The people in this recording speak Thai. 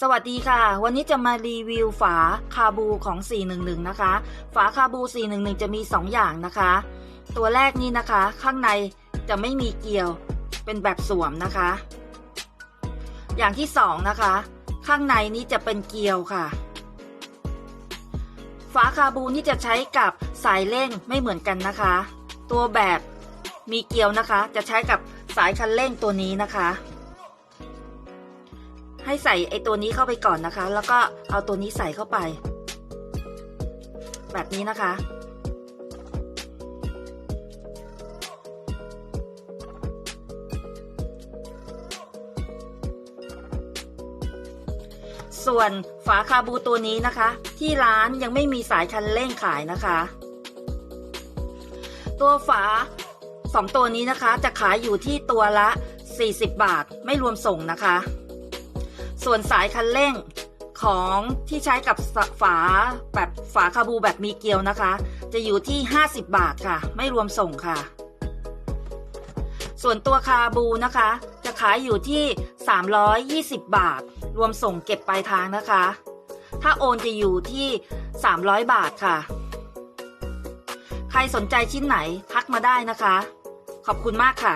สวัสดีค่ะ วันนี้จะมารีวิวฝาคาบูของ 411 นะคะ ฝาคาบู 411 จะมี 2 อย่างนะคะ ตัวแรกนี่นะคะ ข้างในจะไม่มีเกลียว เป็นแบบสวมนะคะ อย่างที่สองนะคะ ข้างในนี้จะเป็นเกลียวค่ะ ฝาคาบูนี่จะใช้กับสายเร่งไม่เหมือนกันนะคะ ตัวแบบมีเกลียวนะคะ จะใช้กับสายคันเร่งตัวนี้นะคะ ให้ใส่ไอตัวนี้เข้าไปก่อนนะคะ แล้วก็เอาตัวนี้ใส่เข้าไป แบบนี้นะคะ ส่วนฝาคาบูตัวนี้นะคะ ที่ร้านยังไม่มีสายคันเร่งขายนะคะ ตัวฝาสองตัวนี้นะคะจะขายอยู่ที่ตัวละ 40 บาทไม่รวมส่งนะคะ ส่วนสายคันเร่งของที่ใช้กับฝาแบบฝาคาบูแบบมีเกลียวนะคะ จะอยู่ที่ 50 บาทค่ะ ไม่รวมส่งค่ะ ส่วนตัวคาบูนะคะ จะขายอยู่ที่ 320 บาท รวมส่งเก็บปลายทางนะคะ ถ้าโอนจะอยู่ที่ 300 บาทค่ะ ใครสนใจชิ้นไหนทักมาได้นะคะ ขอบคุณมากค่ะ